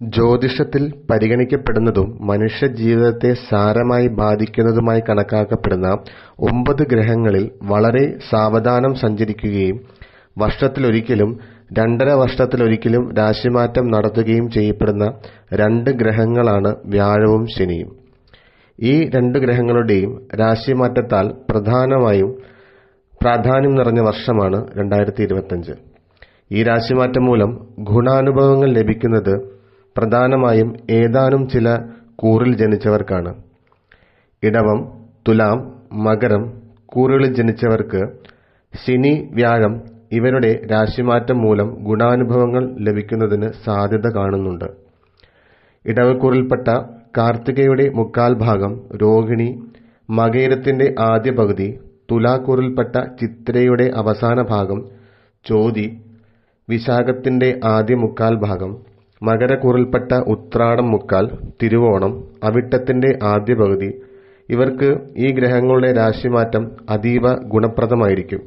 ജ്യോതിഷത്തിൽ പരിഗണിക്കപ്പെടുന്നതും മനുഷ്യജീവിതത്തെ സാരമായി ബാധിക്കുന്നതുമായി കണക്കാക്കപ്പെടുന്ന ഒമ്പത് ഗ്രഹങ്ങളിൽ വളരെ സാവധാനം സഞ്ചരിക്കുകയും വർഷത്തിലൊരിക്കലും രണ്ടര വർഷത്തിലൊരിക്കലും രാശിമാറ്റം നടത്തുകയും ചെയ്യപ്പെടുന്ന രണ്ട് ഗ്രഹങ്ങളാണ് വ്യാഴവും ശനിയും. ഈ രണ്ട് ഗ്രഹങ്ങളുടെയും രാശിമാറ്റത്താൽ പ്രധാനമായും പ്രാധാന്യം നിറഞ്ഞ വർഷമാണ് രണ്ടായിരത്തി ഇരുപത്തഞ്ച്. ഈ രാശിമാറ്റം മൂലം ഗുണാനുഭവങ്ങൾ ലഭിക്കുന്നത് പ്രധാനമായും ഏതാനും ചില കൂറിൽ ജനിച്ചവർക്കാണ്. ഇടവം തുലാം മകരം കൂറുകളിൽ ജനിച്ചവർക്ക് ശനി വ്യാഴം ഇവരുടെ രാശിമാറ്റം മൂലം ഗുണാനുഭവങ്ങൾ ലഭിക്കുന്നതിന് സാധ്യത കാണുന്നുണ്ട്. ഇടവക്കൂറിൽപ്പെട്ട കാർത്തികയുടെ മുക്കാൽ ഭാഗം രോഹിണി മകേരത്തിന്റെ ആദ്യ പകുതി തുലാക്കൂറിൽപ്പെട്ട ചിത്രയുടെ അവസാന ഭാഗം ചോതി വിശാഖത്തിന്റെ ആദ്യ മുക്കാൽ ഭാഗം മകരക്കൂറിൽപ്പെട്ട ഉത്രാടം മുക്കാൽ തിരുവോണം അവിട്ടത്തിന്റെ ആദ്യ പകുതി. ഇവർക്ക് ഈ ഗ്രഹങ്ങളുടെ രാശിമാറ്റം അതീവ ഗുണപ്രദമായിരിക്കും.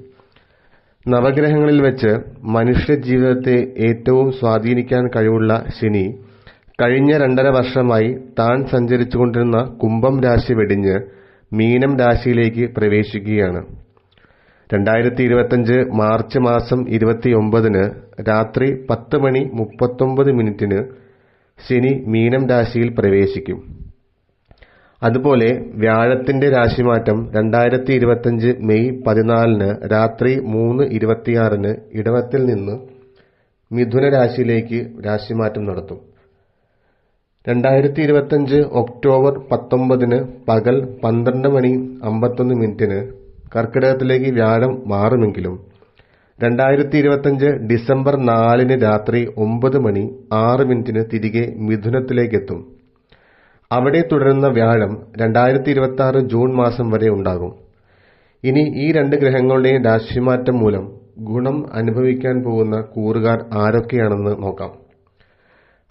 നവഗ്രഹങ്ങളിൽ വെച്ച് മനുഷ്യജീവിതത്തെ ഏറ്റവും സ്വാധീനിക്കാൻ കഴിവുള്ള ശനി കഴിഞ്ഞ രണ്ടര വർഷമായി താൻ സഞ്ചരിച്ചുകൊണ്ടിരുന്ന കുംഭം രാശി വെടിഞ്ഞ് മീനം രാശിയിലേക്ക് പ്രവേശിക്കുകയാണ്. രണ്ടായിരത്തി ഇരുപത്തഞ്ച് മാർച്ച് മാസം ഇരുപത്തിയൊമ്പതിന് രാത്രി പത്ത് മണി മുപ്പത്തൊമ്പത് മിനിറ്റിന് ശനി മീനം രാശിയിൽ പ്രവേശിക്കും. അതുപോലെ വ്യാഴത്തിന്റെ രാശിമാറ്റം രണ്ടായിരത്തി ഇരുപത്തഞ്ച് മെയ് പതിനാലിന് രാത്രി മൂന്ന് ഇരുപത്തിയാറിന് ഇടവത്തിൽ നിന്ന് മിഥുന രാശിയിലേക്ക് രാശിമാറ്റം നടത്തും. രണ്ടായിരത്തി ഇരുപത്തഞ്ച് ഒക്ടോബർ പത്തൊമ്പതിന് പകൽ പന്ത്രണ്ട് മണി അമ്പത്തൊന്ന് മിനിറ്റിന് കർക്കിടകത്തിലേക്ക് വ്യാഴം മാറുമെങ്കിലും രണ്ടായിരത്തി ഇരുപത്തഞ്ച് ഡിസംബർ നാലിന് രാത്രി ഒമ്പത് മണി ആറ് മിനിറ്റിന് തിരികെ മിഥുനത്തിലേക്കെത്തും. അവിടെ തുടരുന്ന വ്യാഴം രണ്ടായിരത്തി ഇരുപത്തി ആറ് ജൂൺ മാസം വരെ ഉണ്ടാകും. ഇനി ഈ രണ്ട് ഗ്രഹങ്ങളുടെയും രാശിമാറ്റം മൂലം ഗുണം അനുഭവിക്കാൻ പോകുന്ന കൂറുകാർ ആരൊക്കെയാണെന്ന് നോക്കാം.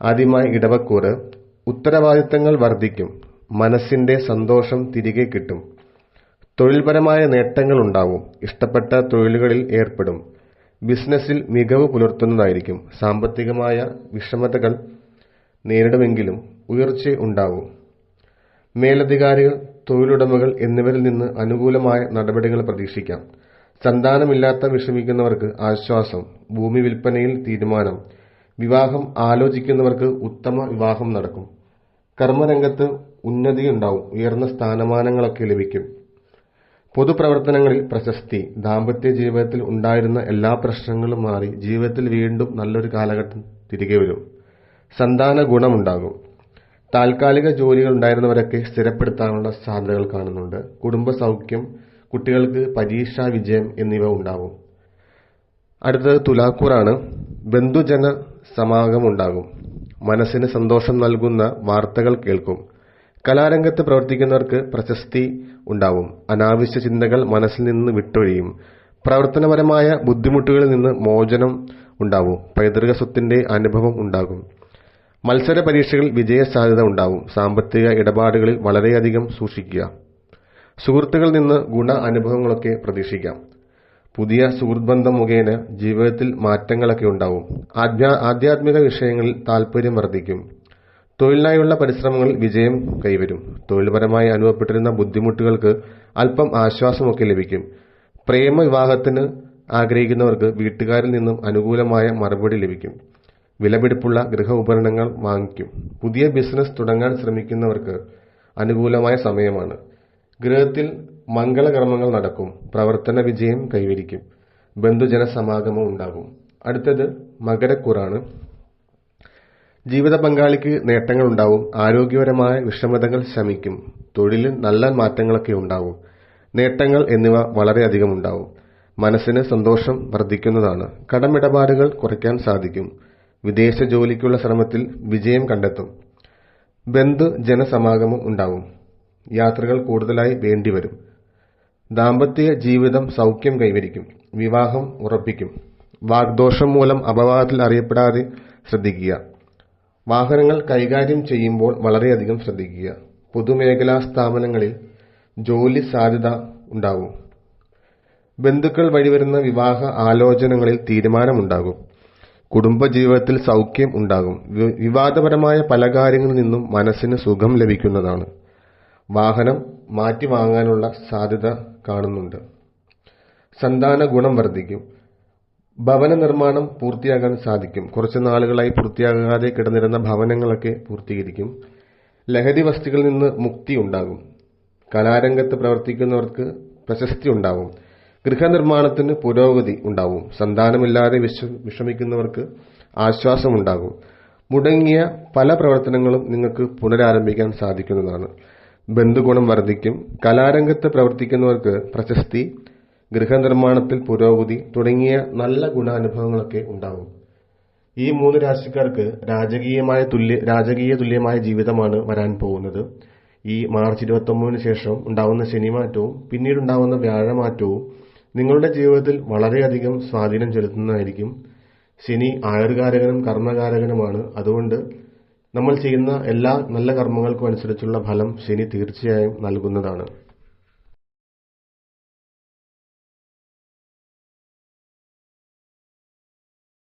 ആദ്യമായി ഇടവക്കൂറ്. ഉത്തരവാദിത്തങ്ങൾ വർദ്ധിക്കും. മനസ്സിന്റെ സന്തോഷം തിരികെ കിട്ടും. തൊഴിൽപരമായ നേട്ടങ്ങൾ ഉണ്ടാവും ഇഷ്ടപ്പെട്ട തൊഴിലുകളിൽ ഏർപ്പെടും. ബിസിനസ്സിൽ മികവ് പുലർത്തുന്നതായിരിക്കും. സാമ്പത്തികമായ വിഷമതകൾ നേരിടുമെങ്കിലും ഉയർച്ച ഉണ്ടാവും മേലധികാരികൾ തൊഴിലുടമകൾ എന്നിവരിൽ നിന്ന് അനുകൂലമായ നടപടികൾ പ്രതീക്ഷിക്കാം. സന്താനമില്ലാത്ത വിഷമിക്കുന്നവർക്ക് ആശ്വാസം ഭൂമി വിൽപ്പനയിൽ തീരുമാനം വിവാഹം ആലോചിക്കുന്നവർക്ക് ഉത്തമ വിവാഹം നടക്കും. കർമ്മരംഗത്ത് ഉന്നതിയുണ്ടാവും. ഉയർന്ന സ്ഥാനമാനങ്ങളൊക്കെ ലഭിക്കും. പൊതുപ്രവർത്തനങ്ങളിൽ പ്രശസ്തി ദാമ്പത്യ ജീവിതത്തിൽ ഉണ്ടായിരുന്ന എല്ലാ പ്രശ്നങ്ങളും മാറി ജീവിതത്തിൽ വീണ്ടും നല്ലൊരു കാലഘട്ടം തിരികെ വരും. സന്താന ഗുണമുണ്ടാകും. താൽക്കാലിക ജോലികൾ ഉണ്ടായിരുന്നവരൊക്കെ സ്ഥിരപ്പെടുത്താനുള്ള സാധ്യതകൾ കാണുന്നുണ്ട്. കുടുംബ സൗഖ്യം കുട്ടികൾക്ക് പരീക്ഷാ വിജയം എന്നിവ ഉണ്ടാകും. അടുത്തത് തുലാക്കൂറാണ്. ബന്ധുജന സമാഗമുണ്ടാകും മനസ്സിന് സന്തോഷം നൽകുന്ന വാർത്തകൾ കേൾക്കും. കലാരംഗത്ത് പ്രവർത്തിക്കുന്നവർക്ക് പ്രശസ്തി ഉണ്ടാവും. അനാവശ്യ ചിന്തകൾ മനസ്സിൽ നിന്ന് വിട്ടൊഴിയും. പ്രവർത്തനപരമായ ബുദ്ധിമുട്ടുകളിൽ നിന്ന് മോചനം ഉണ്ടാവും. പൈതൃക സ്വത്തിന്റെ അനുഭവം ഉണ്ടാകും. മത്സര പരീക്ഷകളിൽ വിജയ സാധ്യത ഉണ്ടാവും. സാമ്പത്തിക ഇടപാടുകളിൽ വളരെയധികം സൂക്ഷിക്കുക. സുഹൃത്തുക്കളിൽ നിന്ന് ഗുണ അനുഭവങ്ങളൊക്കെ പ്രതീക്ഷിക്കാം. പുതിയ സുഹൃത്ബന്ധം മുഖേന ജീവിതത്തിൽ മാറ്റങ്ങളൊക്കെ ഉണ്ടാവും. ആധ്യാത്മിക വിഷയങ്ങളിൽ താൽപര്യം വർദ്ധിക്കും. തൊഴിലിനായുള്ള പരിശ്രമങ്ങളിൽ വിജയം കൈവരും. തൊഴിൽപരമായി അനുഭവപ്പെട്ടിരുന്ന ബുദ്ധിമുട്ടുകൾക്ക് അല്പം ആശ്വാസമൊക്കെ ലഭിക്കും. പ്രേമ വിവാഹത്തിന് ആഗ്രഹിക്കുന്നവർക്ക് വീട്ടുകാരിൽ നിന്നും അനുകൂലമായ മറുപടി ലഭിക്കും. വിലപിടിപ്പുള്ള ഗൃഹ ഉപകരണങ്ങൾ വാങ്ങിക്കും. പുതിയ ബിസിനസ് തുടങ്ങാൻ ശ്രമിക്കുന്നവർക്ക് അനുകൂലമായ സമയമാണ്. ഗൃഹത്തിൽ മംഗളകർമ്മങ്ങൾ നടക്കും. പ്രവർത്തന വിജയം കൈവരിക്കും. ബന്ധുജന സമാഗമം ഉണ്ടാകും. അടുത്തത് മകരക്കുറാണ്. ജീവിത പങ്കാളിക്ക് നേട്ടങ്ങളുണ്ടാവും. ആരോഗ്യപരമായ വിഷമതകൾ ശമിക്കും. തൊഴിലിൽ നല്ല മാറ്റങ്ങളൊക്കെ ഉണ്ടാവും. നേട്ടങ്ങൾ എന്നിവ വളരെയധികം ഉണ്ടാവും. മനസ്സിന് സന്തോഷം വർദ്ധിക്കുന്നതാണ്. കടമിടപാടുകൾ കുറയ്ക്കാൻ സാധിക്കും. വിദേശ ജോലിക്കുള്ള ശ്രമത്തിൽ വിജയം കണ്ടെത്തും. ബന്ധു ജനസമാഗമം ഉണ്ടാവും. യാത്രകൾ കൂടുതലായി വേണ്ടിവരും. ദാമ്പത്യ ജീവിതം സൗഖ്യം കൈവരിക്കും. വിവാഹം ഉറപ്പിക്കും. വാഗ്ദോഷം മൂലം അപവാദത്തിൽ അറിയപ്പെടാതെ ശ്രദ്ധിക്കുക. വാഹനങ്ങൾ കൈകാര്യം ചെയ്യുമ്പോൾ വളരെയധികം ശ്രദ്ധിക്കുക. പൊതുമേഖലാ സ്ഥാപനങ്ങളിൽ ജോലി സാധ്യത ഉണ്ടാവും. ബന്ധുക്കൾ വഴി വരുന്ന വിവാഹ ആലോചനകളിൽ തീരുമാനമുണ്ടാകും. കുടുംബജീവിതത്തിൽ സൗഖ്യം ഉണ്ടാകും. വിവാദപരമായ പല കാര്യങ്ങളിൽ നിന്നും മനസ്സിന് സുഖം ലഭിക്കുന്നതാണ്. വാഹനം മാറ്റി വാങ്ങാനുള്ള സാധ്യത കാണുന്നുണ്ട്. സന്താന ഗുണം വർദ്ധിക്കും. ഭവന നിർമ്മാണം പൂർത്തിയാകാൻ സാധിക്കും. കുറച്ച് നാളുകളായി പൂർത്തിയാകാതെ കിടന്നിരുന്ന ഭവനങ്ങളൊക്കെ പൂർത്തീകരിക്കും. ലഹരി വസ്തുക്കളിൽ നിന്ന് മുക്തി ഉണ്ടാകും. കലാരംഗത്ത് പ്രവർത്തിക്കുന്നവർക്ക് പ്രശസ്തി ഉണ്ടാവും ഗൃഹനിർമ്മാണത്തിന് പുരോഗതി ഉണ്ടാവും സന്താനമില്ലാതെ വിഷ വിഷമിക്കുന്നവർക്ക് ആശ്വാസമുണ്ടാകും മുടങ്ങിയ പല പ്രവർത്തനങ്ങളും നിങ്ങൾക്ക് പുനരാരംഭിക്കാൻ സാധിക്കുന്നതാണ്. ബന്ധുഗുണം വർദ്ധിക്കും. കലാരംഗത്ത് പ്രവർത്തിക്കുന്നവർക്ക് പ്രശസ്തി ഗൃഹനിർമ്മാണത്തിൽ പുരോഗതി തുടങ്ങിയ നല്ല ഗുണാനുഭവങ്ങളൊക്കെ ഉണ്ടാവും. ഈ മൂന്ന് രാശിക്കാർക്ക് രാജകീയമായ തുല്യ രാജകീയ തുല്യമായ ജീവിതമാണ് വരാൻ പോകുന്നത്. ഈ മാർച്ച് ഇരുപത്തൊമ്പതിന് ശേഷം ഉണ്ടാവുന്ന ശനിമാറ്റവും പിന്നീടുണ്ടാവുന്ന വ്യാഴമാറ്റവും നിങ്ങളുടെ ജീവിതത്തിൽ വളരെയധികം സ്വാധീനം ചെലുത്തുന്നതായിരിക്കും. ശനി ആയുർകാരകനും കർമ്മകാരകനുമാണ്. അതുകൊണ്ട് നമ്മൾ ചെയ്യുന്ന എല്ലാ നല്ല കർമ്മങ്ങൾക്കും അനുസരിച്ചുള്ള ഫലം ശനി തീർച്ചയായും നൽകുന്നതാണ്.